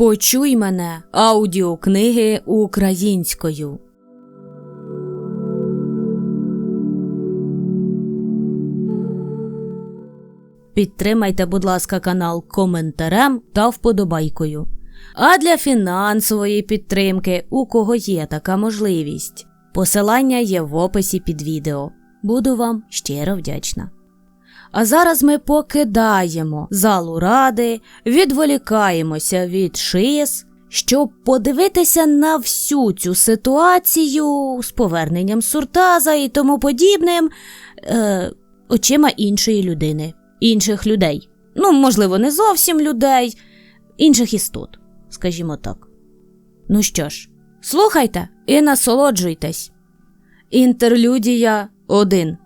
Почуй мене аудіокниги українською. Підтримайте, будь ласка, канал коментарем та вподобайкою. А для фінансової підтримки, у кого є така можливість, посилання є в описі під відео. Буду вам щиро вдячна. А зараз ми покидаємо залу ради, відволікаємося від шиз, щоб подивитися на всю цю ситуацію з поверненням суртаза і тому подібним е, очима іншої людини, інших людей. Ну, можливо, не зовсім людей, інших істот, скажімо так. Ну що ж, слухайте і насолоджуйтесь. Інтерлюдія 1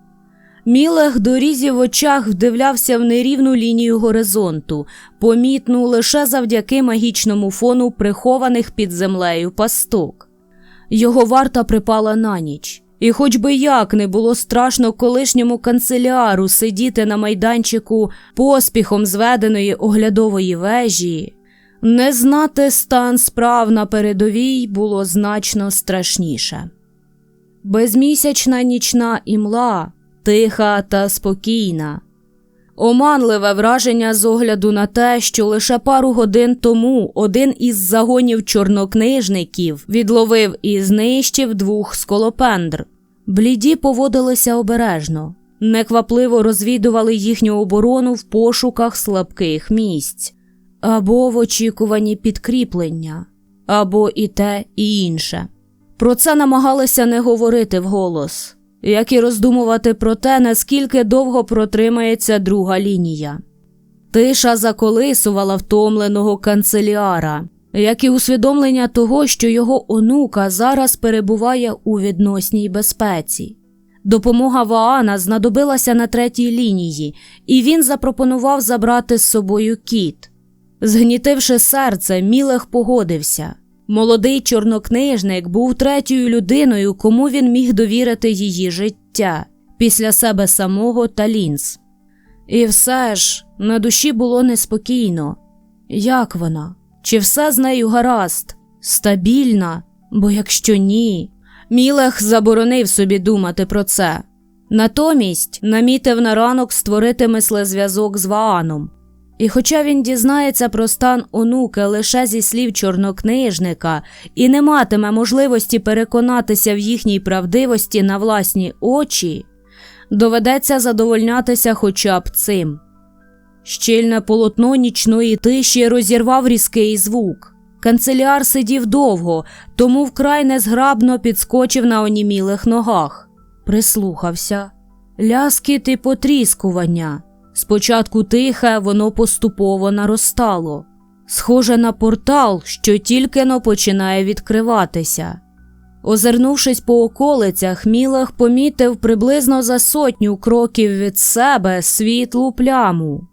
Мілех дорізі в очах вдивлявся в нерівну лінію горизонту, помітну лише завдяки магічному фону прихованих під землею пасток. Його варта припала на ніч, і хоч би як не було страшно колишньому канцеляру сидіти на майданчику поспіхом зведеної оглядової вежі, не знати стан справ на передовій було значно страшніше. Безмісячна нічна імла тиха та спокійна. Оманливе враження з огляду на те, що лише пару годин тому один із загонів чорнокнижників відловив і знищив двох сколопендр. Бліді поводилися обережно, неквапливо розвідували їхню оборону в пошуках слабких місць, або в очікуванні підкріплення, або і те, і інше. Про це намагалися не говорити вголос як і роздумувати про те, наскільки довго протримається друга лінія. Тиша заколисувала втомленого канцеляра, як і усвідомлення того, що його онука зараз перебуває у відносній безпеці. Допомога Ваана знадобилася на третій лінії, і він запропонував забрати з собою кіт. Згнітивши серце, Мілех погодився. Молодий чорнокнижник був третьою людиною, кому він міг довірити її життя після себе самого та лінз. І все ж на душі було неспокійно. Як вона? Чи все з нею гаразд? Стабільна? Бо якщо ні, Мілех заборонив собі думати про це. Натомість намітив на ранок створити мислезв'язок з Вааном. І хоча він дізнається про стан онуки лише зі слів чорнокнижника і не матиме можливості переконатися в їхній правдивості на власні очі, доведеться задовольнятися хоча б цим. Щільне полотно нічної тиші розірвав різкий звук. Канцеляр сидів довго, тому вкрай незграбно підскочив на онімілих ногах, прислухався, ляскіт і потріскування. Спочатку тихе, воно поступово наростало, схоже на портал, що тільки но починає відкриватися. Озирнувшись по околицях, Мілах помітив приблизно за сотню кроків від себе світлу пляму.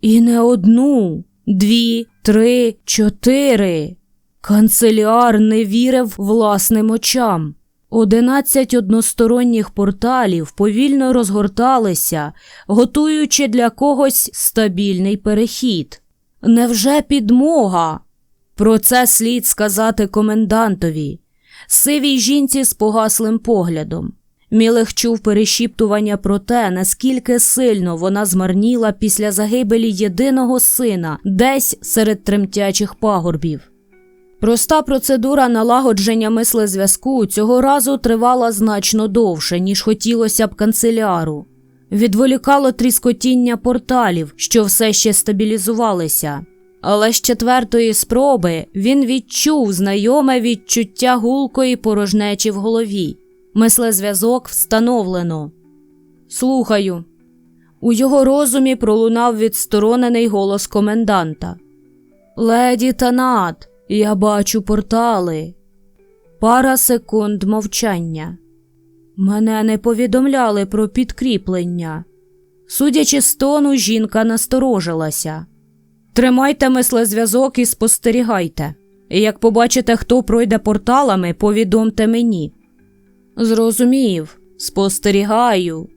І не одну, дві, три, чотири. Канцеляр не вірив власним очам. Одинадцять односторонніх порталів повільно розгорталися, готуючи для когось стабільний перехід. Невже підмога? Про це слід сказати комендантові, сивій жінці з погаслим поглядом. Мілех чув перешіптування про те, наскільки сильно вона змарніла після загибелі єдиного сина десь серед тремтячих пагорбів. Проста процедура налагодження мислезв'язку цього разу тривала значно довше, ніж хотілося б канцеляру. Відволікало тріскотіння порталів, що все ще стабілізувалися. Але з четвертої спроби він відчув знайоме відчуття гулкої порожнечі в голові. Мислезв'язок встановлено. Слухаю. У його розумі пролунав відсторонений голос коменданта. Леді Танат. Я бачу портали. Пара секунд мовчання. Мене не повідомляли про підкріплення. Судячи з тону, жінка насторожилася. Тримайте мислезв'язок і спостерігайте. Як побачите, хто пройде порталами, повідомте мені. Зрозумів, спостерігаю.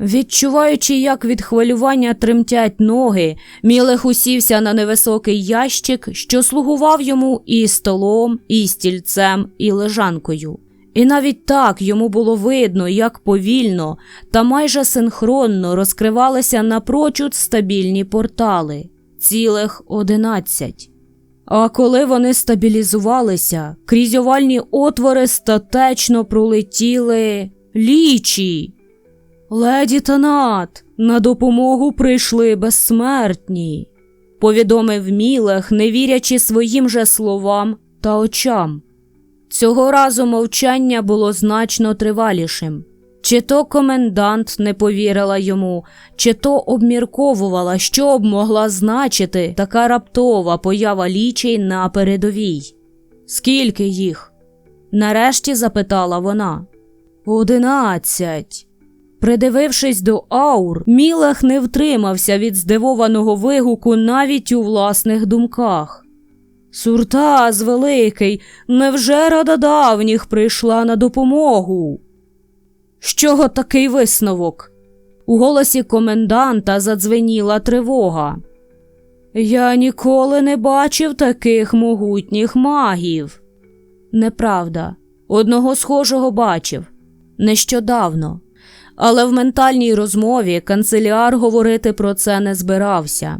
Відчуваючи, як від хвилювання тремтять ноги, Мілех усівся на невисокий ящик, що слугував йому і столом, і стільцем, і лежанкою. І навіть так йому було видно, як повільно та майже синхронно розкривалися напрочуд стабільні портали цілих одинадцять. А коли вони стабілізувалися, крізь овальні отвори статечно пролетіли лічі. Леді Танат, на допомогу прийшли безсмертні, повідомив Мілех, не вірячи своїм же словам та очам. Цього разу мовчання було значно тривалішим. Чи то комендант не повірила йому, чи то обмірковувала, що б могла значити така раптова поява лічей на передовій. Скільки їх? Нарешті запитала вона. Одинадцять. Придивившись до аур, Мілах не втримався від здивованого вигуку навіть у власних думках. Суртаз великий, невже рада давніх прийшла на допомогу? З чого такий висновок? У голосі коменданта задзвеніла тривога. Я ніколи не бачив таких могутніх магів. Неправда, одного схожого бачив нещодавно, але в ментальній розмові канцеляр говорити про це не збирався.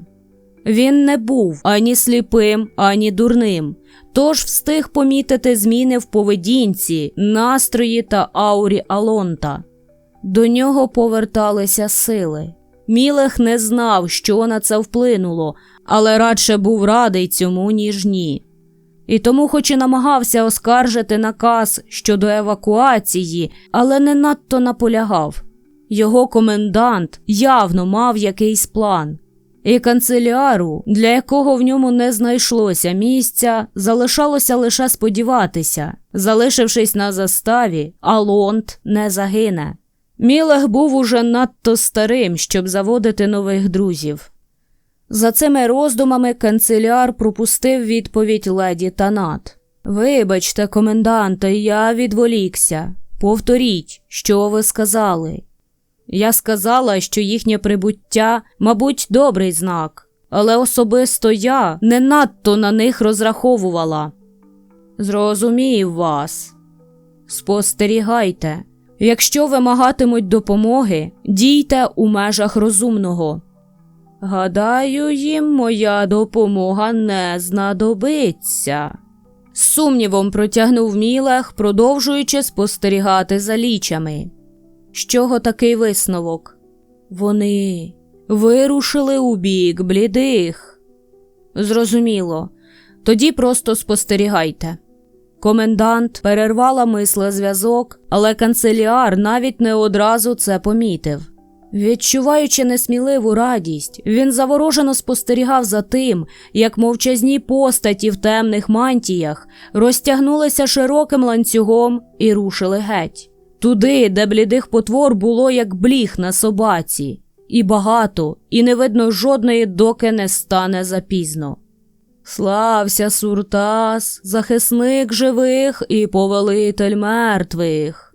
Він не був ані сліпим, ані дурним, тож встиг помітити зміни в поведінці, настрої та аурі Алонта. До нього поверталися сили. Мілех не знав, що на це вплинуло, але радше був радий цьому, ніж ні. І тому, хоч і намагався оскаржити наказ щодо евакуації, але не надто наполягав. Його комендант явно мав якийсь план. І канцеляру, для якого в ньому не знайшлося місця, залишалося лише сподіватися, залишившись на заставі, Алонт не загине. Мілех був уже надто старим, щоб заводити нових друзів. За цими роздумами канцеляр пропустив відповідь леді Танат. Вибачте, коменданте, я відволікся. Повторіть, що ви сказали. Я сказала, що їхнє прибуття, мабуть, добрий знак, але особисто я не надто на них розраховувала. Зрозумів вас. Спостерігайте. Якщо вимагатимуть допомоги, дійте у межах розумного. Гадаю, їм моя допомога не знадобиться. З сумнівом протягнув Мілех, продовжуючи спостерігати за лічами. З чого такий висновок? Вони вирушили у бік блідих. Зрозуміло, тоді просто спостерігайте. Комендант перервала мисле зв'язок, але канцеліар навіть не одразу це помітив. Відчуваючи несміливу радість, він заворожено спостерігав за тим, як мовчазні постаті в темних мантіях розтягнулися широким ланцюгом і рушили геть. Туди, де блідих потвор було як бліг на собаці, і багато, і не видно жодної, доки не стане запізно. Слався Суртас, захисник живих і повелитель мертвих.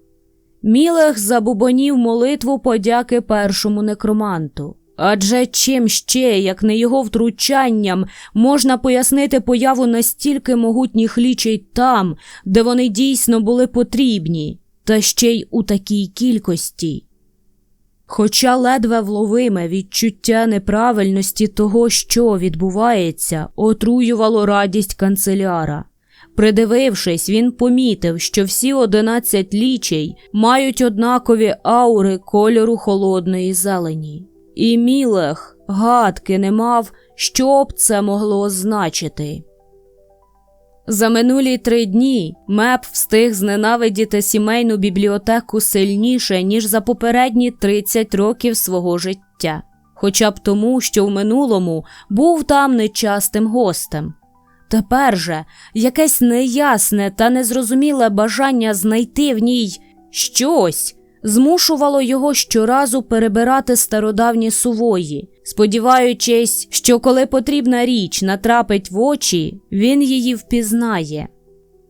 Мілех забубонів молитву подяки першому некроманту. Адже чим ще, як не його втручанням, можна пояснити появу настільки могутніх лічей там, де вони дійсно були потрібні, та ще й у такій кількості. Хоча ледве вловиме відчуття неправильності того, що відбувається, отруювало радість канцеляра. Придивившись, він помітив, що всі одинадцять лічей мають однакові аури кольору холодної зелені, і Мілех гадки не мав, що б це могло означити. За минулі три дні Меп встиг зненавидіти сімейну бібліотеку сильніше, ніж за попередні 30 років свого життя, хоча б тому, що в минулому був там нечастим гостем. Тепер же якесь неясне та незрозуміле бажання знайти в ній щось змушувало його щоразу перебирати стародавні сувої, сподіваючись, що коли потрібна річ натрапить в очі, він її впізнає.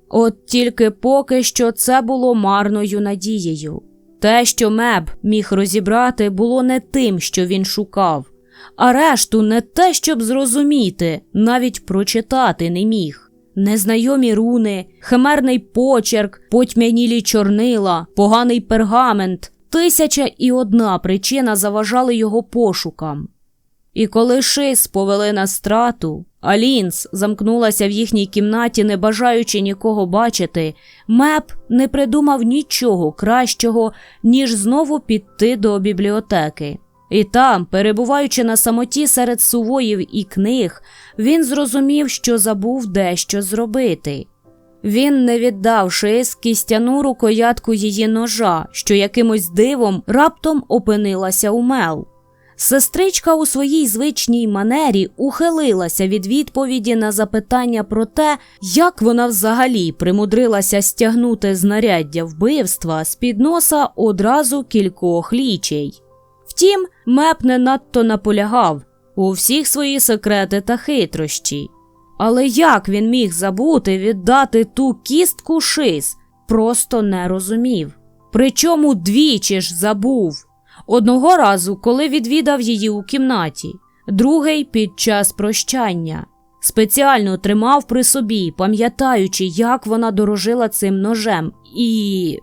От тільки поки що це було марною надією. Те, що меб міг розібрати, було не тим, що він шукав, а решту не те, щоб зрозуміти, навіть прочитати не міг. Незнайомі руни, химерний почерк, потьмянілі чорнила, поганий пергамент, тисяча і одна причина заважали його пошукам. І коли шис повели на страту, а Лінс замкнулася в їхній кімнаті, не бажаючи нікого бачити, Меп не придумав нічого кращого, ніж знову піти до бібліотеки. І там, перебуваючи на самоті серед сувоїв і книг, він зрозумів, що забув дещо зробити. Він не віддав шис кістяну рукоятку її ножа, що якимось дивом раптом опинилася у мел. Сестричка у своїй звичній манері ухилилася від відповіді на запитання про те, як вона взагалі примудрилася стягнути знаряддя вбивства з під носа одразу кількох лічей. Втім, меп не надто наполягав у всіх свої секрети та хитрощі. Але як він міг забути віддати ту кістку шис, просто не розумів. Причому двічі ж забув. Одного разу, коли відвідав її у кімнаті, другий під час прощання. Спеціально тримав при собі, пам'ятаючи, як вона дорожила цим ножем, і.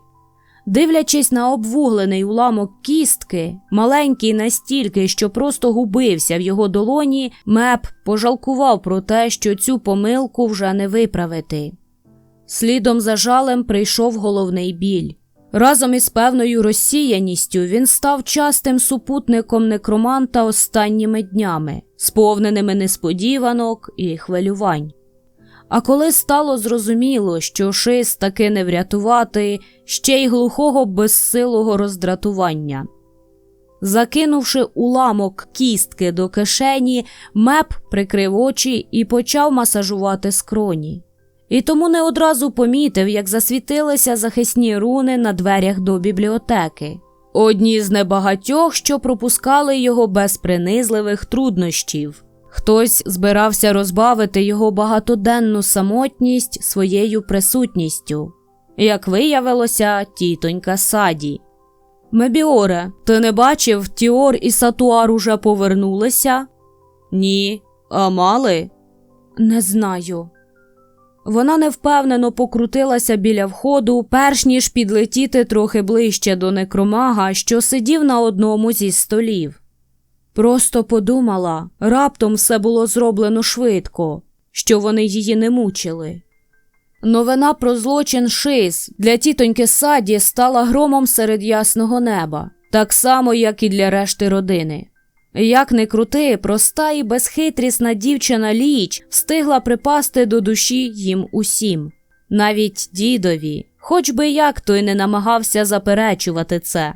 Дивлячись на обвуглений уламок кістки, маленький настільки, що просто губився в його долоні, меп пожалкував про те, що цю помилку вже не виправити. Слідом за жалем прийшов головний біль. Разом із певною розсіяністю він став частим супутником некроманта останніми днями, сповненими несподіванок і хвилювань. А коли стало зрозуміло, що шис таки не врятувати ще й глухого безсилого роздратування. Закинувши уламок кістки до кишені, меп прикрив очі і почав масажувати скроні. І тому не одразу помітив, як засвітилися захисні руни на дверях до бібліотеки. Одні з небагатьох, що пропускали його без принизливих труднощів. Хтось збирався розбавити його багатоденну самотність своєю присутністю. Як виявилося, тітонька саді. Мебіоре, ти не бачив, Тіор і Сатуар уже повернулися? Ні. А мали? Не знаю. Вона невпевнено покрутилася біля входу, перш ніж підлетіти трохи ближче до некромага, що сидів на одному зі столів. Просто подумала, раптом все було зроблено швидко, що вони її не мучили. Новина про злочин Шис для тітоньки Саді стала громом серед ясного неба, так само, як і для решти родини. Як не крути, проста і безхитрісна дівчина ліч встигла припасти до душі їм усім, навіть дідові, хоч би як той не намагався заперечувати це.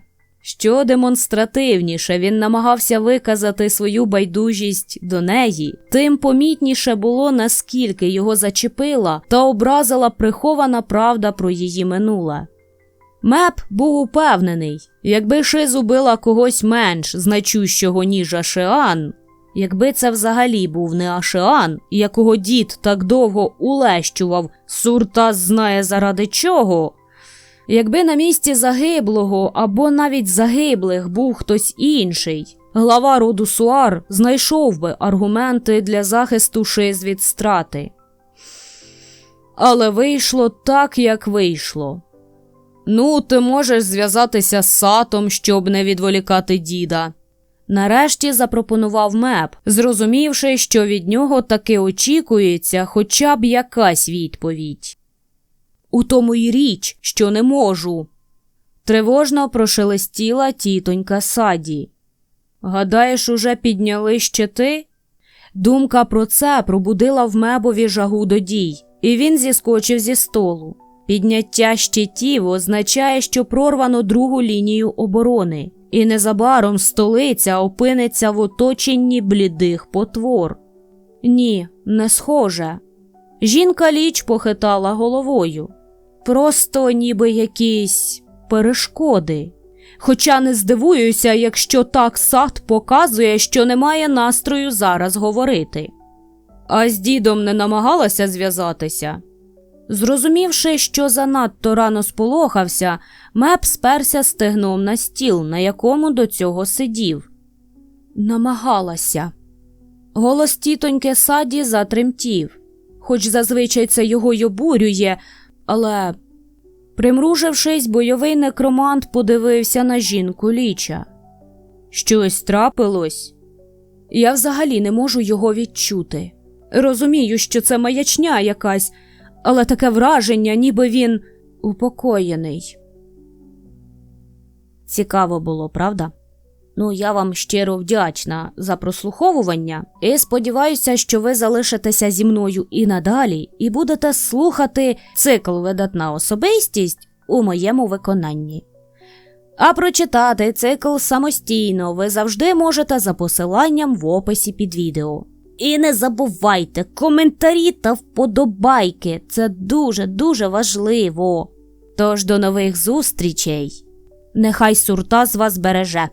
Що демонстративніше він намагався виказати свою байдужість до неї, тим помітніше було, наскільки його зачепила та образила прихована правда про її минуле. Меп був упевнений, якби Шиз убила когось менш значущого, ніж Ашеан, якби це взагалі був не Ашеан, якого дід так довго улещував, Суртас знає заради чого. Якби на місці загиблого або навіть загиблих був хтось інший, глава роду Суар знайшов би аргументи для захисту Шиз від страти. Але вийшло так, як вийшло. Ну, ти можеш зв'язатися з сатом, щоб не відволікати діда. Нарешті запропонував меп, зрозумівши, що від нього таки очікується хоча б якась відповідь. У тому й річ, що не можу. Тривожно прошелестіла тітонька саді. Гадаєш, уже підняли щити? Думка про це пробудила в мебові жагу до дій, і він зіскочив зі столу. Підняття щитів означає, що прорвано другу лінію оборони, і незабаром столиця опиниться в оточенні блідих потвор. Ні, не схоже. Жінка ліч похитала головою. Просто ніби якісь перешкоди. Хоча не здивуюся, якщо так сад показує, що немає настрою зараз говорити. А з дідом не намагалася зв'язатися? Зрозумівши, що занадто рано сполохався, меп сперся стегном на стіл, на якому до цього сидів. Намагалася. Голос тітоньки саді затремтів, хоч зазвичай це його й обурює, але, примружившись, бойовий некромант подивився на жінку ліча. Щось трапилось? Я взагалі не можу його відчути. Розумію, що це маячня якась, але таке враження, ніби він упокоєний. Цікаво було, правда? Ну, я вам щиро вдячна за прослуховування і сподіваюся, що ви залишитеся зі мною і надалі, і будете слухати цикл видатна особистість у моєму виконанні. А прочитати цикл самостійно ви завжди можете за посиланням в описі під відео. І не забувайте коментарі та вподобайки. Це дуже дуже важливо. Тож до нових зустрічей. Нехай сурта з вас береже.